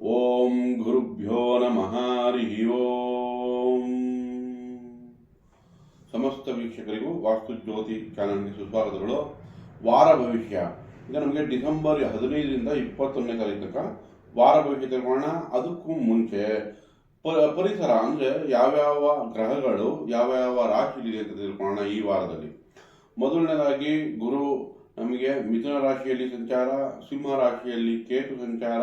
ಓಂ ಗುರುಭ್ಯೋ ನಮಃ ಹರಿ ಓಂ. ಸಮಸ್ತ ವೀಕ್ಷಕರಿಗೂ ವಾಸ್ತು ಜ್ಯೋತಿ ಚಾನಲ್ಗೆ ಸುಸ್ವಾಗತಗಳು. ವಾರ ಭವಿಷ್ಯ. ಈಗ ನಮಗೆ ಡಿಸೆಂಬರ್ ಹದಿನೈದರಿಂದ ಇಪ್ಪತ್ತೊಂದನೇ ತಾರೀಕು ತನಕ ವಾರ ಭವಿಷ್ಯ ತಿಳ್ಕೊಳ್ಳೋಣ. ಅದಕ್ಕೂ ಮುಂಚೆ ಪರಿಸರ ಅಂದರೆ ಯಾವ್ಯಾವ ಗ್ರಹಗಳು, ಯಾವ್ಯಾವ ರಾಶಿಲಿದೆ ಅಂತ ತಿಳ್ಕೊಳ್ಳೋಣ ಈ ವಾರದಲ್ಲಿ. ಮೊದಲನೇದಾಗಿ ಗುರು ನಮಗೆ ಮಿಥುನ ರಾಶಿಯಲ್ಲಿ ಸಂಚಾರ, ಸಿಂಹ ರಾಶಿಯಲ್ಲಿ ಕೇತು ಸಂಚಾರ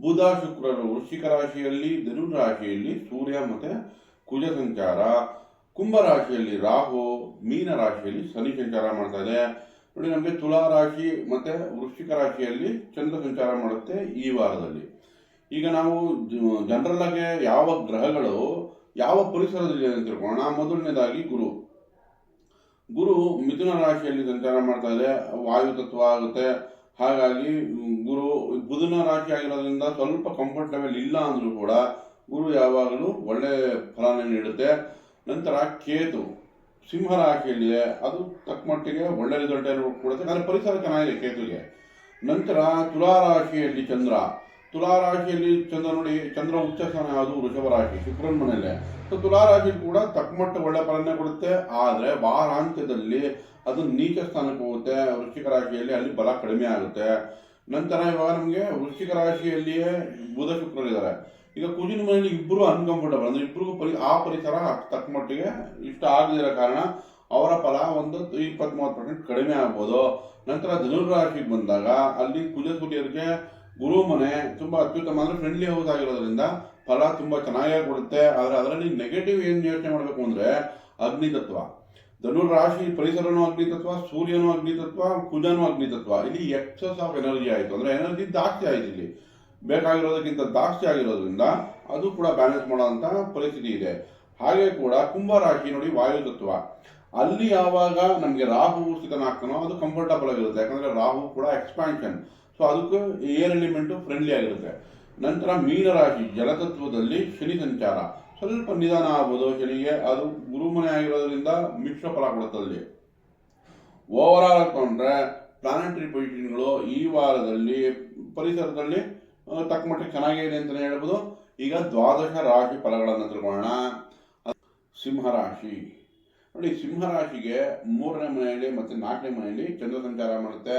ಬುಧ ಶುಕ್ರರು ವೃಶ್ಚಿಕ ರಾಶಿಯಲ್ಲಿ ಧನು ರಾಶಿಯಲ್ಲಿ ಸೂರ್ಯ ಮತ್ತೆ ಕುಜ ಸಂಚಾರ. ಕುಂಭ ರಾಶಿಯಲ್ಲಿ ರಾಹು ಮೀನ ರಾಶಿಯಲ್ಲಿ ಶನಿ ಸಂಚಾರ ಮಾಡ್ತಾ ಇದೆ. ನೋಡಿ, ನಮಗೆ ತುಲಾ ರಾಶಿ ಮತ್ತೆ ವೃಶ್ಚಿಕ ರಾಶಿಯಲ್ಲಿ ಚಂದ್ರ ಸಂಚಾರ ಮಾಡುತ್ತೆ ಈ ವಾರದಲ್ಲಿ. ಈಗ ನಾವು ಜನರಲ್ ಆಗಿ ಯಾವ ಗ್ರಹಗಳು, ಯಾವ ಪರಿಸರದಲ್ಲಿ ಅಂತ ತಿಳ್ಕೊಳ್ಳೋಣ. ಮೊದಲನೇದಾಗಿ ಗುರು. ಗುರು ಮಿಥುನ ರಾಶಿಯಲ್ಲಿ ಸಂಚಾರ ಮಾಡ್ತಾ ಇದೆ. ವಾಯು ತತ್ವ ಆಗುತ್ತೆ. ಹಾಗಾಗಿ ಗುರು, ಬುಧನ ರಾಶಿ ಆಗಿರೋದ್ರಿಂದ ಸ್ವಲ್ಪ ಕಂಫರ್ಟ್ ಲೆವೆಲ್ ಇಲ್ಲ ಅಂದ್ರೂ ಕೂಡ ಗುರು ಯಾವಾಗಲೂ ಒಳ್ಳೆ ಫಲನ ನೀಡುತ್ತೆ. ನಂತರ ಕೇತು, ಸಿಂಹ ರಾಶಿಯಲ್ಲಿದೆ. ಅದು ತಕ್ಕ ಮಟ್ಟಿಗೆ ಒಳ್ಳೆ ರಿಸಲ್ಟ್ ಕೊಡುತ್ತೆ. ಆದರೆ ಪರಿಸರ ಚೆನ್ನಾಗಿದೆ ಕೇತುಗೆ ನಂತರ ತುಲಾ ರಾಶಿಯಲ್ಲಿ ಚಂದ್ರ. ತುಲಾ ರಾಶಿಯಲ್ಲಿ ಚಂದ್ರ ಉಚ್ಚ ಸ್ಥಾನ ಯಾವುದು? ವೃಷಭ ರಾಶಿ ಶುಕ್ರನ ಮನೆಯಲ್ಲಿ. ಸೊ ತುಲಾ ರಾಶಿ ಕೂಡ ತಕ್ಕಮಟ್ಟ ಒಳ್ಳೆ ಫಲನೇ ಕೊಡುತ್ತೆ. ಆದರೆ, ವಾರಾಂತ್ಯದಲ್ಲಿ ಅದು ನೀಚ ಸ್ಥಾನಕ್ಕೆ ಹೋಗುತ್ತೆ. ವೃಶ್ಚಿಕ ರಾಶಿಯಲ್ಲಿ ಅಲ್ಲಿ ಬಲ ಕಡಿಮೆ ಆಗುತ್ತೆ. ನಂತರ ಇವಾಗ ನಮಗೆ ವೃಶ್ಚಿಕ ರಾಶಿಯಲ್ಲಿಯೇ ಬುಧ ಶುಕ್ರರಿದ್ದಾರೆ ಈಗ ಕುಜಿನ ಮನೆಯಲ್ಲಿ ಇಬ್ಬರು ಅನ್ಕಂಫರ್ಟಬಲ್, ಅಂದ್ರೆ ಇಬ್ಬರಿಗೂ ಪರಿ, ಆ ಪರಿಸರ ತಕ್ಕಮಟ್ಟಿಗೆ ತಕ್ಕ ಮಟ್ಟಿಗೆ ಇಷ್ಟ ಆಗದಿರೋ ಕಾರಣ ಅವರ ಫಲ ಒಂದು ಇಪ್ಪತ್ತ್ ಮೂವತ್ತು ಪರ್ಸೆಂಟ್ ಕಡಿಮೆ ಆಗ್ಬೋದು. ನಂತರ ಧನುರಾಶಿಗೆ ಬಂದಾಗ ಅಲ್ಲಿ ಕುಜ ಸೂರ್ಯರಿಗೆ ಗುರು ಮನೆ ತುಂಬಾ ಅತ್ಯುತ್ತಮ ಅಂದ್ರೆ ಫ್ರೆಂಡ್ಲಿ ಹೌಸ್ ಆಗಿರೋದ್ರಿಂದ ಫಲ ತುಂಬಾ ಚೆನ್ನಾಗೇ ಕೊಡುತ್ತೆ ಆದ್ರೆ ಅದರಲ್ಲಿ ನೆಗೆಟಿವ್ ಏನು ಯೋಚನೆ ಮಾಡಬೇಕು ಅಂದ್ರೆ ಅಗ್ನಿತತ್ವ. ಧನು ರಾಶಿ ಪರಿಸರನೂ ಅಗ್ನಿತತ್ವ ತತ್ವ ಅಗ್ನಿತತ್ವ, ಕುಜನೂ ಅಗ್ನಿತತ್ವ. ಇಲ್ಲಿ ಎಕ್ಸಸ್ ಆಫ್ ಎನರ್ಜಿ ಆಯಿತು. ಅಂದ್ರೆ ಎನರ್ಜಿ ಜಾಸ್ತಿ ಆಯ್ತು ಇಲ್ಲಿ. ಬೇಕಾಗಿರೋದಕ್ಕಿಂತ ಜಾಸ್ತಿ ಆಗಿರೋದ್ರಿಂದ ಅದು ಕೂಡ ಬ್ಯಾಲೆನ್ಸ್ ಮಾಡೋಂಥ ಪರಿಸ್ಥಿತಿ ಇದೆ. ಹಾಗೆ ಕೂಡ ಕುಂಭ ರಾಶಿ ನೋಡಿ ವಾಯು ತತ್ವ. ಅಲ್ಲಿ ಯಾವಾಗ ನಮಗೆ ರಾಹು ಸ್ಥಿತನಾಗ್ತಾನೋ ಅದು ಕಂಫರ್ಟಬಲ್ ಆಗಿರುತ್ತೆ. ಯಾಕಂದ್ರೆ ರಾಹು ಕೂಡ ಎಕ್ಸ್ಪಾನ್ಷನ್ ಸೊ ಅದಕ್ಕೆ ಏರ್ ಎಲಿಮೆಂಟು ಫ್ರೆಂಡ್ಲಿ ಆಗಿರುತ್ತೆ. ನಂತರ ಮೀನರಾಶಿ, ಜಲತತ್ವದಲ್ಲಿ ಶನಿ ಸಂಚಾರ. ಸ್ವಲ್ಪ ನಿಧಾನ ಆಗ್ಬೋದು ಶನಿಗೆ. ಅದು ಗುರುಮನೆ ಆಗಿರೋದ್ರಿಂದ ಮಿಶ್ರ ಫಲ ಕೊಡುತ್ತೆ ಅಲ್ಲಿ ಓವರ್ ಆಲ್ ತಗೊಂಡ್ರೆ ಪ್ಲಾನೆಟರಿ ಪೊಸಿಷನ್ಗಳು ಈ ವಾರದಲ್ಲಿ ಪರಿಸರದಲ್ಲಿ ತಕ್ಕ ಮಟ್ಟಿಗೆ ಚೆನ್ನಾಗಿದೆ ಅಂತಲೇ ಹೇಳ್ಬೋದು. ಈಗ ದ್ವಾದಶ ರಾಶಿ ಫಲಗಳನ್ನು ತಿಳ್ಕೊಳ್ಳೋಣ. ಸಿಂಹರಾಶಿ ನೋಡಿ ಸಿಂಹರಾಶಿಗೆ ಮೂರನೇ ಮನೆಯಲ್ಲಿ ಮತ್ತೆ ನಾಲ್ಕನೇ ಮನೆಯಲ್ಲಿ ಚಂದ್ರ ಸಂಚಾರ ಮಾಡುತ್ತೆ.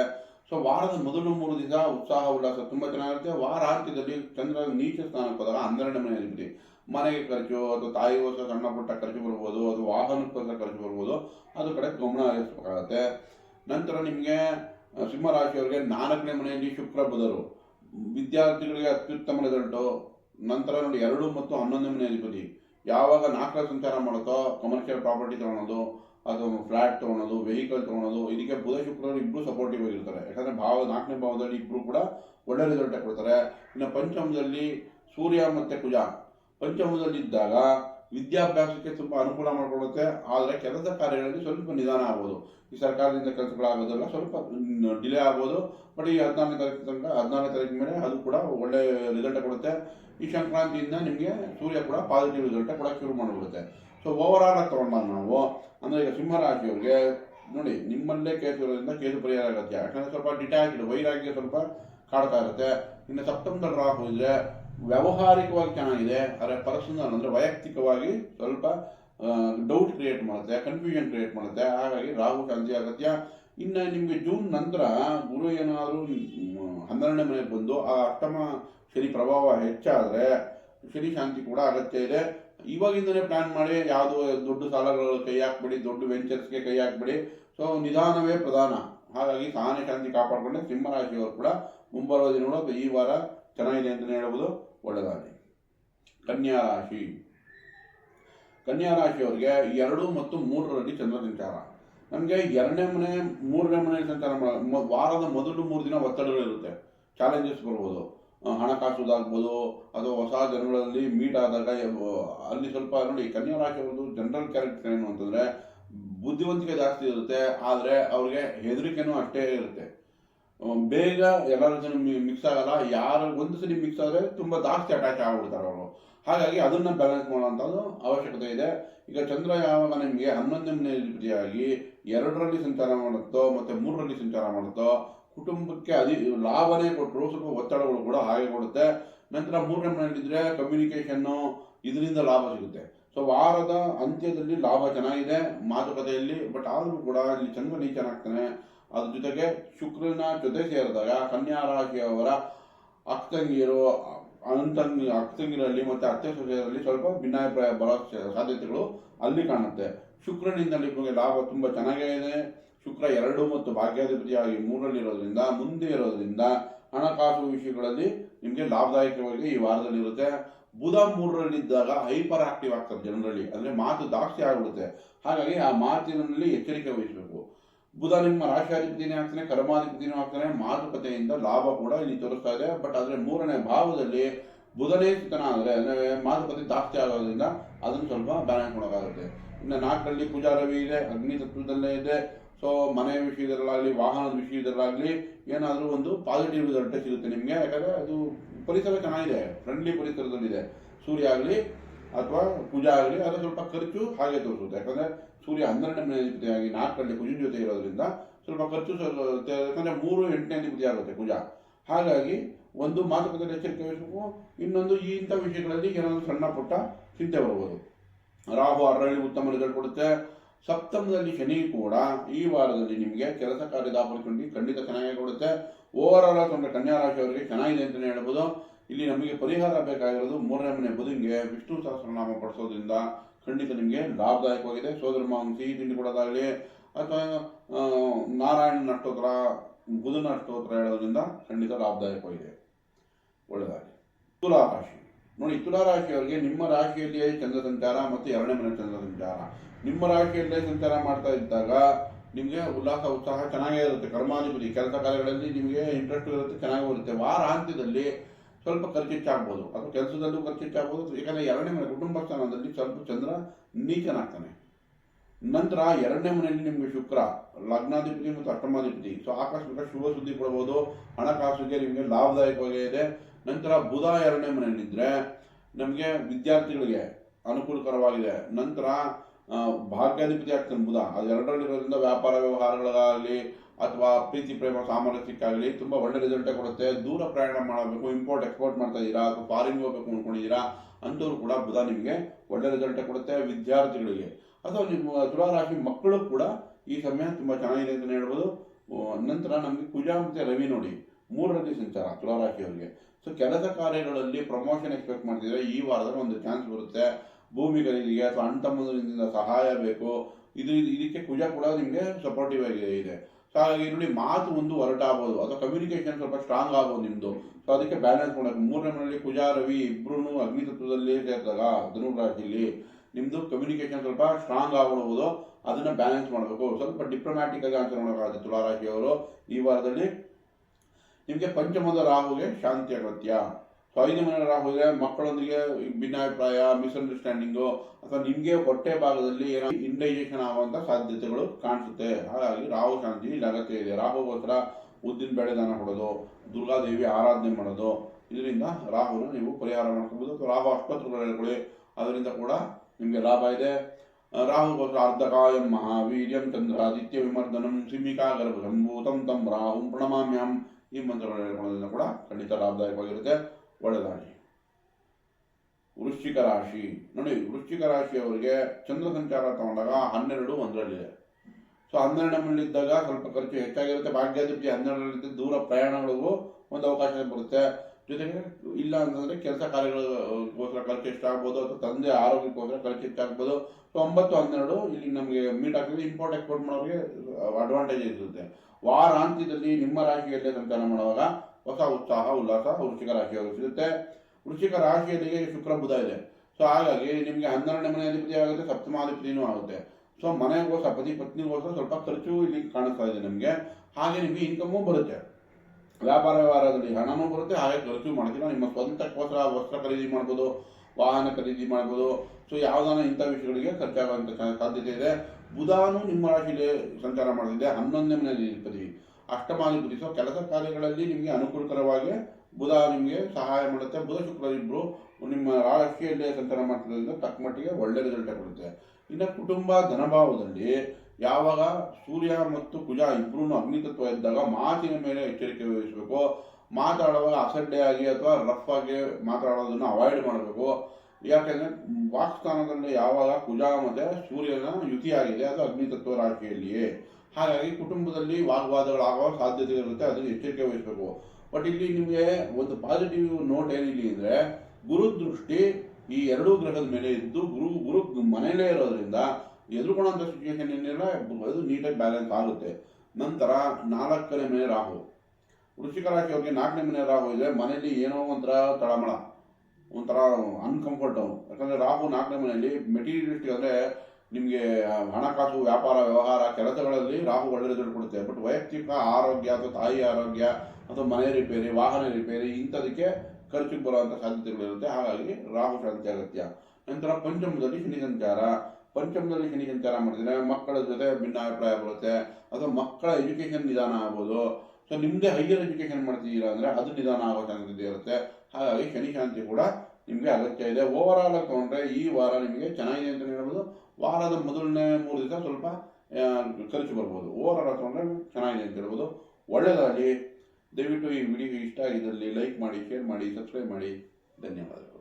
ಸೊ ವಾರದ ಮೊದಲು ಮೂರು ದಿವಸ ಉತ್ಸಾಹ ಉಲ್ಲಾಸ ತುಂಬಾ ಚೆನ್ನಾಗಿರುತ್ತೆ. ವಾರಾಂತ್ಯದಲ್ಲಿ ಚಂದ್ರ ನೀಚ ಸ್ಥಾನಕ್ಕೆ ಹೋದಾಗ ಹನ್ನೆರಡನೇ ಮನೆಯಲ್ಲಿ ಮನೆಗೆ ಖರ್ಚು ಅಥವಾ ತಾಯಿಗೋಸ್ಕರ ಸಣ್ಣ ಪುಟ್ಟ ಖರ್ಚು ಬರ್ಬೋದು, ಅದು ವಾಹನಕ್ಕೋಸ್ಕರ ಖರ್ಚು ಬರ್ಬೋದು, ಅದು ಕಡೆ ಗಮನ ಹರಿಸಬೇಕಾಗತ್ತೆ. ನಂತರ ನಿಮಗೆ ಸಿಂಹರಾಶಿಯವರಿಗೆ ನಾಲ್ಕನೇ ಮನೆಯಲ್ಲಿ ಶುಕ್ರ ಬುಧರು. ವಿದ್ಯಾರ್ಥಿಗಳಿಗೆ ಅತ್ಯುತ್ತಮ ರಿಸಲ್ಟು ನಂತರ ನೋಡಿ ಎರಡು ಮತ್ತು ಹನ್ನೊಂದನೇ ಮನೆ ಅಧಿಪತಿ ಯಾವಾಗ ನಾಲ್ಕರ ಸಂಚಾರ ಮಾಡುತ್ತೋ ಕಮರ್ಷಿಯಲ್ ಪ್ರಾಪರ್ಟಿ ತಗೊಳೋದು ಅಥವಾ ಫ್ಲಾಟ್ ತೊಗೊಳೋದು ವೆಹಿಕಲ್ ತೊಗೊಳೋದು, ಇದಕ್ಕೆ ಬುಧ ಶುಕ್ರರು ಇಬ್ಬರು ಸಪೋರ್ಟಿವ್ ಆಗಿರ್ತಾರೆ. ಯಾಕಂದ್ರೆ ಭಾವ ನಾಲ್ಕನೇ ಭಾವದಲ್ಲಿ ಇಬ್ಬರು ಕೂಡ ಒಳ್ಳೆ ರಿಸಲ್ಟ್ ಕೊಡ್ತಾರೆ. ಇನ್ನು ಪಂಚಮದಲ್ಲಿ ಸೂರ್ಯ ಮತ್ತು ಕುಜ. ಪಂಚಮದಲ್ಲಿ ಇದ್ದಾಗ ವಿದ್ಯಾಭ್ಯಾಸಕ್ಕೆ ತುಂಬ ಅನುಕೂಲ ಮಾಡಿಕೊಡುತ್ತೆ ಆದರೆ ಕೆಲಸ ಕಾರ್ಯಗಳಲ್ಲಿ ಸ್ವಲ್ಪ ನಿಧಾನ ಆಗ್ಬೋದು. ಈ ಸರ್ಕಾರದಿಂದ ಕೆಲಸಗಳಾಗೋದೆಲ್ಲ ಸ್ವಲ್ಪ ಡಿಲೇ ಆಗ್ಬೋದು. ಬಟ್ ಈ ಹದಿನಾಲ್ಕನೇ ತಾರೀಕು ತನಕ, ಹದಿನಾಲ್ಕನೇ ತಾರೀಕು ಮೇಲೆ ಅದು ಕೂಡ ಒಳ್ಳೆ ರಿಸಲ್ಟ್ ಕೊಡುತ್ತೆ. ಈ ಸಂಕ್ರಾಂತಿಯಿಂದ ನಿಮಗೆ ಸೂರ್ಯ ಕೂಡ ಪಾಸಿಟಿವ್ ರಿಸಲ್ಟ್ ಕೂಡ ಶುರು ಮಾಡಿಬಿಡುತ್ತೆ. ಸೊ ಓವರ್ ಆಲ್ ತಗೊಂಡಾಗ ನಾವು. ಅಂದರೆ ಈಗ ಸಿಂಹರಾಶಿಯವ್ರಿಗೆ, ನೋಡಿ, ನಿಮ್ಮಲ್ಲೇ ಇರೋದ್ರಿಂದ ಕೇಸು ಪರಿಹಾರ ಆಗುತ್ತೆ ಯಾಕಂದರೆ ಸ್ವಲ್ಪ ಡಿಟ್ಯಾಚ್ಡ್ ವೈರಾಗ್ಯ ಸ್ವಲ್ಪ ಕಾಡ್ತಾ ಇರುತ್ತೆ. ಇನ್ನು ಸೆಪ್ಟೆಂಬರ್ ರಾಹು ಇದ್ರೆ ವ್ಯಾವಹಾರಿಕವಾಗಿ ಚೆನ್ನಾಗಿದೆ, ಆದರೆ ಪರ್ಸನಲ್ ಅಂದರೆ ವೈಯಕ್ತಿಕವಾಗಿ ಸ್ವಲ್ಪ ಡೌಟ್ ಕ್ರಿಯೇಟ್ ಮಾಡುತ್ತೆ ಕನ್ಫ್ಯೂಷನ್ ಕ್ರಿಯೇಟ್ ಮಾಡುತ್ತೆ. ಹಾಗಾಗಿ ರಾಹು ಶಾಂತಿ ಅಗತ್ಯ. ಇನ್ನು ನಿಮಗೆ ಜೂನ್ ನಂತರ ಗುರು ಏನಾದರೂ ಹನ್ನೆರಡನೇ ಮನೆಗೆ ಬಂದು ಆ ಅಷ್ಟಮ ಶನಿ ಪ್ರಭಾವ ಹೆಚ್ಚಾದರೆ ಶನಿ ಶಾಂತಿ ಕೂಡ ಅಗತ್ಯ ಇದೆ. ಇವಾಗಿಂದನೇ ಪ್ಲ್ಯಾನ್ ಮಾಡಿ, ಯಾವುದು ದೊಡ್ಡ ಸಾಲಗಳು ಕೈ ಹಾಕ್ಬಿಡಿ, ದೊಡ್ಡ ವೆಂಚರ್ಸ್ಗೆ ಕೈ ಹಾಕ್ಬಿಡಿ. ಸೊ ನಿಧಾನವೇ ಪ್ರಧಾನ. ಹಾಗಾಗಿ ಸಹನೆ ಶಾಂತಿ ಕಾಪಾಡಿಕೊಂಡೆ ಸಿಂಹರಾಶಿಯವರು ಕೂಡ ಮುಂಬರುವ ದಿನಗಳು ಈ ವಾರ ಚೆನ್ನಾಗಿದೆ ಅಂತಲೇ ಹೇಳ್ಬೋದು. ಒಳ್ಳೆಯದಾಗಲಿ ಕನ್ಯಾ ರಾಶಿ ಕನ್ಯಾ ರಾಶಿಯವರಿಗೆ ಎರಡು ಮತ್ತು ಮೂರರಲ್ಲಿ ಚಂದ್ರ ಸಂಚಾರ ನಮಗೆ ಎರಡನೇ ಮನೆ, ಮೂರನೇ ಮನೆ ಸಂಚಾರ ವಾರದ ಮೊದಲು ಮೂರು ದಿನ ಒತ್ತಡಗಳಿರುತ್ತೆ ಚಾಲೆಂಜಸ್ ಬರ್ಬೋದು. ಹಣಕಾಸುದಾಗ್ಬೋದು ಅಥವಾ ಹೊಸ ಜನಗಳಲ್ಲಿ ಮೀಟ್ ಆದಾಗ ಅಲ್ಲಿ ಸ್ವಲ್ಪ ನೋಡಿ ಕನ್ಯಾ ರಾಶಿಯವ್ರದ್ದು ಜನರಲ್ ಕ್ಯಾರೆಕ್ಟರ್ ಏನು ಅಂತಂದರೆ ಬುದ್ಧಿವಂತಿಕೆ ಜಾಸ್ತಿ ಇರುತ್ತೆ. ಆದರೆ ಅವ್ರಿಗೆ ಹೆದರಿಕೆನೂ ಅಷ್ಟೇ ಇರುತ್ತೆ. ಬೇಗ ಎಲ್ಲರ ಜನ ಮಿಕ್ಸ್ ಆಗಲ್ಲ. ಯಾರು ಒಂದು ಸರಿ ಮಿಕ್ಸ್ ಆದರೆ ತುಂಬ ಜಾಸ್ತಿ ಅಟ್ಯಾಚ್ ಆಗ್ಬಿಡ್ತಾರೆ ಅವರು. ಹಾಗಾಗಿ ಅದನ್ನ ಬ್ಯಾಲೆನ್ಸ್ ಮಾಡುವಂಥದ್ದು ಅವಶ್ಯಕತೆ ಇದೆ. ಈಗ ಚಂದ್ರ ಯಾವಾಗ ನಿಮಗೆ ಹನ್ನೊಂದನೇ ರೀತಿಯಾಗಿ ಎರಡರಲ್ಲಿ ಸಂಚಾರ ಮಾಡುತ್ತೋ ಮತ್ತೆ ಮೂರರಲ್ಲಿ ಸಂಚಾರ ಮಾಡುತ್ತೋ, ಕುಟುಂಬಕ್ಕೆ ಅದಿ ಲಾಭನೇ ಕೊಟ್ಟರು ಸ್ವಲ್ಪ ಒತ್ತಡಗಳು ಕೂಡ ಹಾಗೆ ಕೊಡುತ್ತೆ. ನಂತರ ಮೂರನೇ ಮನೆಯಲ್ಲಿದ್ದರೆ ಕಮ್ಯುನಿಕೇಷನ್ನು ಇದರಿಂದ ಲಾಭ ಸಿಗುತ್ತೆ. ಸೊ ವಾರದ ಅಂತ್ಯದಲ್ಲಿ ಲಾಭ ಚೆನ್ನಾಗಿದೆ ಮಾತುಕತೆಯಲ್ಲಿ ಬಟ್ ಆದರೂ ಕೂಡ ಇಲ್ಲಿ ಚಂದ್ರ ನೀಚನಾಗ್ತಾನೆ. ಅದ್ರ ಜೊತೆಗೆ ಶುಕ್ರನ ಜೊತೆ ಸೇರಿದಾಗ ಕನ್ಯಾ ರಾಶಿಯವರ ಅಕ್ತಂಗಿರು ಅನಂತಂಗಿ ಅಕ್ತಂಗಿರಲ್ಲಿ ಮತ್ತು ಅತ್ತೆ ಸೊಸೆಯರಲ್ಲಿ ಸ್ವಲ್ಪ ಭಿನ್ನಾಭಿಪ್ರಾಯ ಬರೋ ಸಾಧ್ಯತೆಗಳು ಅಲ್ಲಿ ಕಾಣುತ್ತೆ. ಶುಕ್ರನಿಂದ ನಿಮಗೆ ಲಾಭ ತುಂಬ ಚೆನ್ನಾಗೇ ಇದೆ. ಶುಕ್ರ ಎರಡು ಮತ್ತು ಭಾಗ್ಯಾಧಿಪತಿಯಾಗಿ ಮೂರಲ್ಲಿರೋದ್ರಿಂದ ಮುಂದೆ ಇರೋದ್ರಿಂದ ಹಣಕಾಸು ವಿಷಯಗಳಲ್ಲಿ ನಿಮಗೆ ಲಾಭದಾಯಕವಾಗಿ ಈ ವಾರದಲ್ಲಿ ಇರುತ್ತೆ. ಬುಧ ಮೂರರಲ್ಲಿದ್ದಾಗ ಹೈಪರ್ ಆಕ್ಟಿವ್ ಆಗ್ತದೆ ಜನರಲ್ಲಿ. ಅಂದರೆ ಮಾತು ಜಾಸ್ತಿ ಆಗಿಬಿಡುತ್ತೆ. ಹಾಗಾಗಿ ಆ ಮಾತಿನಲ್ಲಿ ಎಚ್ಚರಿಕೆ ವಹಿಸಬೇಕು. ಬುಧ ನಿಮ್ಮ ರಾಶಾಧಿಪತಿನೇ ಆಗ್ತಾನೆ ಕರ್ಮಾಧಿಪತಿನೂ ಆಗ್ತಾನೆ, ಮಾತುಕತೆಯಿಂದ ಲಾಭ ಕೂಡ ಇಲ್ಲಿ ತೋರಿಸ್ತಾ ಇದೆ. ಬಟ್ ಆದರೆ ಮೂರನೇ ಭಾವದಲ್ಲಿ ಬುಧನೇ ಸುತನ ಆದರೆ ಅಂದರೆ ಮಾತುಕತೆ ಜಾಸ್ತಿ ಆಗೋದ್ರಿಂದ ಅದನ್ನು ಸ್ವಲ್ಪ ಬ್ಯಾಲೆನ್ಸ್ ಮಾಡೋಕ್ಕಾಗುತ್ತೆ. ಇನ್ನು ನಾಲ್ಕರಲ್ಲಿ ಪೂಜಾ ರವಿ ಇದೆ, ಅಗ್ನಿ ತತ್ವದಲ್ಲೇ ಇದೆ. ಸೊ ಮನೆ ವಿಷಯದಲ್ಲಾಗಲಿ, ವಾಹನದ ವಿಷಯದಲ್ಲಾಗಲಿ ಏನಾದರೂ ಒಂದು ಪಾಸಿಟಿವ್ ರಿಸಲ್ಟ್ ಸಿಗುತ್ತೆ ನಿಮಗೆ. ಯಾಕಂದರೆ ಅದು ಪರಿಸರ ಚೆನ್ನಾಗಿದೆ ಫ್ರೆಂಡ್ಲಿ ಪರಿಸರದಲ್ಲಿದೆ. ಸೂರ್ಯ ಆಗಲಿ ಅಥವಾ ಪೂಜಾ ಆಗಲಿ ಅದು ಸ್ವಲ್ಪ ಖರ್ಚು ಹಾಗೆ ತೋರಿಸುತ್ತೆ. ಯಾಕಂದರೆ ಸೂರ್ಯ ಹನ್ನೆರಡನೇ ಮನೆ ನಾಲ್ಕು ಗಂಟೆ ಕುಜಿನ ಜೊತೆ ಇರೋದ್ರಿಂದ ಸ್ವಲ್ಪ ಖರ್ಚು ಯಾಕಂದರೆ ಮೂರು ಎಂಟನೇ ಅಧಿಪತಿ ಆಗುತ್ತೆ ಪೂಜಾ. ಹಾಗಾಗಿ ಒಂದು ಮಾತುಕತೆ ಎಚ್ಚರಿಕೆ ವಹಿಸಬೇಕು. ಇನ್ನೊಂದು ಈ ಇಂಥ ವಿಷಯಗಳಲ್ಲಿ ಏನಾದರೂ ಸಣ್ಣ ಪುಟ್ಟ ಚಿಂತೆ ಬರ್ಬೋದು. ರಾಹು ಅರಳಿ ಉತ್ತಮ ರಿಸಲ್ಟ್ ಕೊಡುತ್ತೆ. ಸಪ್ತಮದಲ್ಲಿ ಶನಿ ಕೂಡ ಈ ವಾರದಲ್ಲಿ ನಿಮಗೆ ಕೆಲಸ ಕಾರ್ಯದ ಆಪರ್ಚುನಿಟಿ ಖಂಡಿತ ಚೆನ್ನಾಗಿ ಕೊಡುತ್ತೆ. ಓವರ್ ಆಲ್ ಆಗಿ ಕನ್ಯಾ ರಾಶಿಯವರಿಗೆ ಚೆನ್ನಾಗಿದೆ ಅಂತಲೇ ಹೇಳ್ಬೋದು. ಇಲ್ಲಿ ನಮಗೆ ಪರಿಹಾರ ಬೇಕಾಗಿರೋದು ಮೂರನೇ ಮನೆ ಬದುಕಿಗೆ ವಿಷ್ಣು ಸಹಸ್ರನಾಮ ಪಡಿಸೋದ್ರಿಂದ ಖಂಡಿತ ನಿಮಗೆ ಲಾಭದಾಯಕವಾಗಿದೆ. ಸೋದರ ಮಾವನ ಸಿಹಿ ತಿಂಡಿ ಕೊಡೋದಾಗಲಿ ಅಥವಾ ನಾರಾಯಣ ಅಷ್ಟೋತ್ರ ಬುಧನ ಅಷ್ಟೋತ್ರ ಹೇಳೋದ್ರಿಂದ ಖಂಡಿತ ಲಾಭದಾಯಕವಾಗಿದೆ. ಒಳ್ಳೆಯದಾಗಿ ತುಲಾ ರಾಶಿ. ನೋಡಿ, ತುಲಾ ರಾಶಿಯವರಿಗೆ ನಿಮ್ಮ ರಾಶಿಯಲ್ಲಿಯೇ ಚಂದ್ರ ಸಂಚಾರ ಮತ್ತು ಎರಡನೇ ಮನೆ ಚಂದ್ರ ಸಂಚಾರ. ನಿಮ್ಮ ರಾಶಿಯಲ್ಲೇ ಸಂಚಾರ ಮಾಡ್ತಾ ಇದ್ದಾಗ ನಿಮಗೆ ಉಲ್ಲಾಸ, ಉತ್ಸಾಹ ಚೆನ್ನಾಗೇ ಇರುತ್ತೆ. ಕರ್ಮಾಧಿಪತಿ, ಕೆಲಸ ಕಾರ್ಯಗಳಲ್ಲಿ ನಿಮಗೆ ಇಂಟ್ರೆಸ್ಟ್ ಇರುತ್ತೆ, ಚೆನ್ನಾಗಿ ಬರುತ್ತೆ. ವಾರ ಅಂತ್ಯದಲ್ಲಿ ಸ್ವಲ್ಪ ಖರ್ಚಿಚ್ಚಾಗ್ಬೋದು ಅಥವಾ ಕೆಲಸದಲ್ಲೂ ಖರ್ಚಿಚ್ಚಾಗ್ಬೋದು ಯಾಕಂದರೆ ಎರಡನೇ ಮನೆ, ಕುಟುಂಬ ಸ್ಥಾನದಲ್ಲಿ ಸ್ವಲ್ಪ ಚಂದ್ರ ನೀಚನಾಗ್ತಾನೆ. ನಂತರ ಎರಡನೇ ಮನೆಯಲ್ಲಿ ನಿಮಗೆ ಶುಕ್ರ, ಲಗ್ನಾಧಿಪತಿ ಮತ್ತು ಅಷ್ಟಮಾಧಿಪತಿ. ಸೊ ಆಕಸ್ಮಿಕ ಶುಭ ಸುದ್ದಿ ಕೊಡ್ಬೋದು. ಹಣಕಾಸಿಗೆ ನಿಮಗೆ ಲಾಭದಾಯಕವಾಗೇ ಇದೆ. ನಂತರ ಬುಧ ಎರಡನೇ ಮನೆಯಲ್ಲಿದ್ದರೆ ನಮಗೆ ವಿದ್ಯಾರ್ಥಿಗಳಿಗೆ ಅನುಕೂಲಕರವಾಗಿದೆ. ನಂತರ ಭಾಗ್ಯಾಧಿಪತಿ ಆಗ್ತಾನೆ ಬುಧ ಅದು ಎರಡರಲ್ಲಿರೋದ್ರಿಂದ ವ್ಯಾಪಾರ ವ್ಯವಹಾರಗಳಾಗಲಿ ಅಥವಾ ಪ್ರೀತಿ, ಪ್ರೇಮ, ಸಾಮರಸ್ಯಕ್ಕಾಗಲಿ ತುಂಬ ಒಳ್ಳೆ ರಿಸಲ್ಟೇ ಕೊಡುತ್ತೆ. ದೂರ ಪ್ರಯಾಣ ಮಾಡಬೇಕು ಇಂಪೋರ್ಟ್ ಎಕ್ಸ್ಪೋರ್ಟ್ ಮಾಡ್ತಾ ಇದ್ದೀರಾ, ಅಥವಾ ಫಾರಿನ್ ಹೋಗ್ಬೇಕು ಅಂದ್ಕೊಂಡಿದ್ದೀರಾ ಅಂಥವ್ರು ಕೂಡ ಬುಧ ನಿಮಗೆ ಒಳ್ಳೆ ರಿಸಲ್ಟೇ ಕೊಡುತ್ತೆ ವಿದ್ಯಾರ್ಥಿಗಳಿಗೆ. ಅಥವಾ ನಿಮ್ಮ ತುಲಾರಾಶಿ ಮಕ್ಕಳು ಕೂಡ ಈ ಸಮಯ ತುಂಬ ಚೆನ್ನಾಗಿದೆ ಅಂತಲೇ ಹೇಳ್ಬೋದು. ನಂತರ ನಮಗೆ ಕುಜಾ ಮತ್ತು ರವಿ ನೋಡಿ. ಮೂರರಲ್ಲಿ ಸಂಚಾರ ತುಲಾರಾಶಿಯವರಿಗೆ. ಸೊ ಕೆಲಸ ಕಾರ್ಯಗಳಲ್ಲಿ ಪ್ರಮೋಷನ್ ಎಕ್ಸ್ಪೆಕ್ಟ್ ಮಾಡ್ತಿದ್ರೆ ಈ ವಾರದಲ್ಲಿ ಒಂದು ಚಾನ್ಸ್ ಬರುತ್ತೆ. ಭೂಮಿ ಖರೀದಿಗೆ ಅಥವಾ ಅಣ್ಣ ತಮ್ಮಂದಿರಿಂದ ಸಹಾಯ ಬೇಕು, ಇದು ಇದಕ್ಕೆ ಕುಜ ಕೂಡ ನಿಮಗೆ ಸಪೋರ್ಟಿವ್ ಆಗಿ ಇದೆ. ಸೊ ಹಾಗಾಗಿ ನೋಡಿ ಮಾತು ಒಂದು ಹೊರಟಾಗ್ಬೋದು ಅಥವಾ ಕಮ್ಯುನಿಕೇಶನ್ ಸ್ವಲ್ಪ ಸ್ಟ್ರಾಂಗ್ ಆಗ್ಬೋದು ನಿಮ್ಮದು ಸೊ ಅದಕ್ಕೆ ಬ್ಯಾಲೆನ್ಸ್ ಮಾಡೋದು ಮೂರನೇ ಮನೆಯಲ್ಲಿ ಕುಜಾ, ರವಿ ಇಬ್ಬರೂ ಅಗ್ನಿ ತತ್ವದಲ್ಲಿ ಸೇರಿದಾಗ ಧನು ರಾಶಿಯಲ್ಲಿ ನಿಮ್ಮದು ಕಮ್ಯುನಿಕೇಶನ್ ಸ್ವಲ್ಪ ಸ್ಟ್ರಾಂಗ್ ಆಗ್ಬಿಡ್ಬೋದು ಅದನ್ನು ಬ್ಯಾಲೆನ್ಸ್ ಮಾಡಬೇಕು. ಸ್ವಲ್ಪ ಡಿಪ್ಲೊಮ್ಯಾಟಿಕ್ ಆಗಿ ಆನ್ಸರ್ ಮಾಡೋಕ್ಕಾಗುತ್ತೆ ತುಲಾರಾಶಿಯವರು ಈ ವಾರದಲ್ಲಿ ನಿಮಗೆ ಪಂಚಮದ ರಾಹುಗೆ ಶಾಂತಿ ಅಗತ್ಯ. ಸೊ ಐದು ಮನೆ ರಾಹು ಇದೆ ಮಕ್ಕಳೊಂದಿಗೆ ಭಿನ್ನಾಭಿಪ್ರಾಯ ಮಿಸ್ಅಂಡರ್ಸ್ಟ್ಯಾಂಡಿಂಗು ಅಥವಾ ನಿಮಗೆ ಹೊಟ್ಟೆ ಭಾಗದಲ್ಲಿ ಏನೋ ಇಂಡೈಜೇಷನ್ ಆಗುವಂಥ ಸಾಧ್ಯತೆಗಳು ಕಾಣಿಸುತ್ತೆ. ಹಾಗಾಗಿ ರಾಹು ಶಾಂತಿ ಇಲ್ಲಿ ಅಗತ್ಯ ಇದೆ. ರಾಹುಗೋಸ್ಕರ ಉದ್ದಿನ ಬೇಳೆ ದಾನ ಕೊಡೋದು, ದುರ್ಗಾದೇವಿ ಆರಾಧನೆ ಮಾಡೋದು. ಇದರಿಂದ ರಾಹುನ ನೀವು ಪರಿಹಾರ ಮಾಡ್ಕೊಬೋದು. ಅಥವಾ ರಾಹು ಆಸ್ಪತ್ರೆಗಳು ಹೇಳ್ಕೊಳ್ಳಿ. ಅದರಿಂದ ಕೂಡ ನಿಮಗೆ ಲಾಭ ಇದೆ. ರಾಹುಗೋಸ್ಕರ ಅರ್ಧಕಾಯಂ ಮಹಾವೀರ್ಯಂ ಚಂದ್ರಾದಿತ್ಯ ವಿಮರ್ದನಂ ಸಿಮಿಕಾ ಗರ್ಭ ಸಂಭೂತಂ ತಂ ರಾಹುಂ ಪ್ರಣಮಾಮ್ಯಂ ಈ ಮಂತ್ರಗಳನ್ನು ಕೂಡ ಖಂಡಿತ ಲಾಭದಾಯಕವಾಗಿರುತ್ತೆ. ಒಳ್ಳೆಯದಾಗಿ ವೃಶ್ಚಿಕ ರಾಶಿ. ನೋಡಿ, ವೃಶ್ಚಿಕ ರಾಶಿಯವರಿಗೆ ಚಂದ್ರ ಸಂಚಾರ ತಗೊಂಡಾಗ ಹನ್ನೆರಡು ಒಂದರಲ್ಲಿದೆ. ಸೊ ಹನ್ನೆರಡು ಮನೆಯಲ್ಲಿದ್ದಾಗ ಸ್ವಲ್ಪ ಖರ್ಚು ಹೆಚ್ಚಾಗಿರುತ್ತೆ. ಭಾಗ್ಯಾಧಿಪತಿ ಹನ್ನೆರಡರಲ್ಲಿ ದೂರ ಪ್ರಯಾಣಗಳಿಗೂ ಒಂದು ಅವಕಾಶ ಬರುತ್ತೆ. ಜೊತೆಗೆ ಇಲ್ಲ ಅಂತಂದ್ರೆ ಕೆಲಸ ಕಾರ್ಯಗಳಿಗೋಸ್ಕರ ಖರ್ಚು ಎಷ್ಟಾಗ್ಬೋದು ಅಥವಾ ತಂದೆ ಆರೋಗ್ಯಕ್ಕೋಸ್ಕರ ಖರ್ಚು ಹೆಚ್ಚಾಗ್ಬೋದು. ಸೊ ಒಂಬತ್ತು ಹನ್ನೆರಡು ಇಲ್ಲಿ ನಮಗೆ ಮೀಟ್ ಆಗ್ತದೆ. ಇಂಪೋರ್ಟ್ ಎಕ್ಸ್ಪೋರ್ಟ್ ಮಾಡೋರಿಗೆ ಅಡ್ವಾಂಟೇಜ್ ಇರುತ್ತೆ. ವಾರಾಂತ್ಯದಲ್ಲಿ ನಿಮ್ಮ ರಾಶಿಯಲ್ಲೇ ಸಂಚಾರ ಮಾಡುವಾಗ ಹೊಸ ಉತ್ಸಾಹ ಉಲ್ಲಾಸ ವೃಶ್ಚಿಕ ರಾಶಿಯವರು ಸಿಗುತ್ತೆ ವೃಶ್ಚಿಕ ರಾಶಿಯಲ್ಲಿ ಶುಕ್ರ ಬುಧ ಇದೆ. ಸೊ ಹಾಗಾಗಿ ನಿಮಗೆ ಹನ್ನೆರಡನೇ ಮನೆ ಅಧಿಪತಿ ಆಗುತ್ತೆ, ಸಪ್ತಮಾಧಿಪತಿನೂ ಆಗುತ್ತೆ. ಸೊ ಮನೆಗೋಸ್ಕರ ಪತಿ ಪತ್ನಿಗೋಸ್ಕರ ಸ್ವಲ್ಪ ಖರ್ಚು ಇಲ್ಲಿ ಕಾಣಿಸ್ತಾ ಇದೆ ನಿಮಗೆ. ಹಾಗೆ ನಿಮಗೆ ಇನ್ಕಮು ಬರುತ್ತೆ. ವ್ಯಾಪಾರ ವ್ಯವಹಾರದಲ್ಲಿ ಹಣನೂ ಬರುತ್ತೆ, ಹಾಗೆ ಖರ್ಚು ಮಾಡ್ತೀರಾ? ನಿಮ್ಮ ಸ್ವಂತಕ್ಕೋಸ್ಕರ ವಸ್ತ್ರ ಖರೀದಿ ಮಾಡ್ಬೋದು, ವಾಹನ ಖರೀದಿ ಮಾಡ್ಬೋದು. ಸೊ ಯಾವುದಾನ ಇಂಥ ವಿಷಯಗಳಿಗೆ ಖರ್ಚಾಗುವಂಥ ಸಾಧ್ಯತೆ ಇದೆ. ಬುಧಾನು ನಿಮ್ಮ ರಾಶಿಯಲ್ಲಿ ಸಂಚಾರ ಮಾಡ್ತಿದೆ ಹನ್ನೊಂದನೇ ಮನೆಯಲ್ಲಿ ಅಧಿಪತಿ. ಅಷ್ಟಮಾಧಿಪತಿ ಸೊ ಕೆಲಸ ಕಾರ್ಯಗಳಲ್ಲಿ ನಿಮಗೆ ಅನುಕೂಲಕರವಾಗಿ ಬುಧ ನಿಮಗೆ ಸಹಾಯ ಮಾಡುತ್ತೆ. ಬುಧ ಶುಕ್ರ ಇಬ್ಬರು ನಿಮ್ಮ ರಾಶಿಯಲ್ಲೇ ಸಂಚಾರ ಮಾಡ್ತಿರೋದ್ರಿಂದ ತಕ್ಕ ಮಟ್ಟಿಗೆ ಒಳ್ಳೆ ರಿಸಲ್ಟ್ ಕೊಡುತ್ತೆ ಇನ್ನು ಕುಟುಂಬ ಧನಭಾವದಲ್ಲಿ ಯಾವಾಗ ಸೂರ್ಯ ಮತ್ತು ಕುಜ ಇಬ್ಬರೂ ಅಗ್ನಿತತ್ವ ಇದ್ದಾಗ ಮಾತಿನ ಮೇಲೆ ಎಚ್ಚರಿಕೆ ವಹಿಸಬೇಕು. ಮಾತಾಡುವಾಗ ಅಸಡ್ಡೆ ಆಗಿ ಅಥವಾ ರಫ್ ಆಗಿ ಮಾತಾಡೋದನ್ನು ಅವಾಯ್ಡ್ ಮಾಡಬೇಕು. ಯಾಕೆಂದರೆ ವಾಕ್ಸ್ಥಾನದಲ್ಲಿ ಯಾವಾಗ ಕುಜ ಮತ್ತೆ ಸೂರ್ಯನ ಯುತಿಯಾಗಿದೆ. ಅದು ಅಗ್ನಿ ತತ್ವ ರಾಶಿಯಲ್ಲಿಯೇ. ಹಾಗಾಗಿ ಕುಟುಂಬದಲ್ಲಿ ವಾಗ್ವಾದಗಳಾಗುವ ಸಾಧ್ಯತೆ ಇರುತ್ತೆ, ಅದನ್ನು ಎಚ್ಚರಿಕೆ ವಹಿಸಬೇಕು. ಬಟ್ ಇಲ್ಲಿ ನಿಮಗೆ ಒಂದು ಪಾಸಿಟಿವ್ ನೋಟ್ ಏನಿಲ್ಲ ಅಂದರೆ, ಗುರು ದೃಷ್ಟಿ ಈ ಎರಡೂ ಗ್ರಹದ ಮೇಲೆ ಇದ್ದು, ಗುರು ಗುರು ಮನೆಯಲ್ಲೇ ಇರೋದ್ರಿಂದ ಎದುರುಕೊಳ್ಳೋಂಥ ಸಿಚುವೇಶನ್ ಏನಿಲ್ಲ, ಅದು ನೀಟಾಗಿ ಬ್ಯಾಲೆನ್ಸ್ ಆಗುತ್ತೆ. ನಂತರ ನಾಲ್ಕನೇ ಮನೆ ರಾಹು. ವೃಶ್ಚಿಕ ರಾಶಿಯವ್ರಿಗೆ ನಾಲ್ಕನೇ ಮನೆ ರಾಹು ಇದೆ ಮನೆಯಲ್ಲಿ ಏನೋ ಒಂಥರ ತಳಮಳ, ಒಂಥರ ಅನ್ಕಂಫರ್ಟ್ ಯಾಕಂದರೆ ರಾಹು ನಾಲ್ಕನೇ ಮನೆಯಲ್ಲಿ ಮೆಟೀರಿಯಲಿಸ್ಟಿಕ್ ಅಂದರೆ ನಿಮಗೆ ಹಣಕಾಸು, ವ್ಯಾಪಾರ, ವ್ಯವಹಾರ ಕೆಲಸಗಳಲ್ಲಿ ರಾಹು ಒಳ್ಳೆ ರಿಸಲ್ಟ್ ಕೊಡುತ್ತೆ. ಬಟ್ ವೈಯಕ್ತಿಕ ಆರೋಗ್ಯ ಅಥವಾ ತಾಯಿ ಆರೋಗ್ಯ ಅಥವಾ ಮನೆ ರಿಪೇರಿ, ವಾಹನ ರಿಪೇರಿ ಇಂಥದಕ್ಕೆ ಖರ್ಚಿಗೆ ಬರುವಂಥ ಸಾಧ್ಯತೆಗಳಿರುತ್ತೆ. ಹಾಗಾಗಿ ರಾಹು ಶಾಂತಿ ಅಗತ್ಯ. ನಂತರ ಪಂಚಮದಲ್ಲಿ ಶನಿ ಸಂಚಾರ. ಪಂಚಮದಲ್ಲಿ ಶನಿ ಸಂಚಾರ ಮಾಡಿದರೆ ಮಕ್ಕಳ ಜೊತೆ ಭಿನ್ನಾಭಿಪ್ರಾಯ ಬರುತ್ತೆ. ಅಥವಾ ಮಕ್ಕಳ ಎಜುಕೇಷನ್ ನಿಧಾನ ಆಗ್ಬೋದು. ಸೊ ನಿಮ್ಮದೇ ಹೈಯರ್ ಎಜುಕೇಷನ್ ಮಾಡ್ತಿದ್ದೀರಾ ಅಂದರೆ ಅದು ನಿಧಾನ ಆಗೋ ಸಾಧ್ಯತೆ ಇರುತ್ತೆ. ಹಾಗಾಗಿ ಶನಿ ಶಾಂತಿ ಕೂಡ ನಿಮಗೆ ಅಗತ್ಯ ಇದೆ. ಓವರ್ ಆಲ್ ತೊಗೊಂಡ್ರೆ ಈ ವಾರ ನಿಮಗೆ ಚೆನ್ನಾಗಿದೆ ಅಂತ ಹೇಳ್ಬೋದು. ವಾರದ ಮೊದಲನೇ ಮೂರು ದಿವಸ ಸ್ವಲ್ಪ ಖರ್ಚು ಬರ್ಬೋದು. ಓವರ್ ತಗೊಂಡ್ರೆ ಚೆನ್ನಾಗಿದೆ ಅಂತ ಹೇಳ್ಬೋದು. ಒಳ್ಳೆಯದಾಗಲಿ. ದಯವಿಟ್ಟು ಈ ವಿಡಿಯೋ ಇಷ್ಟ ಆಗಿದ್ದಲ್ಲಿ ಲೈಕ್ ಮಾಡಿ, ಶೇರ್ ಮಾಡಿ, ಸಬ್ಸ್ಕ್ರೈಬ್ ಮಾಡಿ. ಧನ್ಯವಾದಗಳು.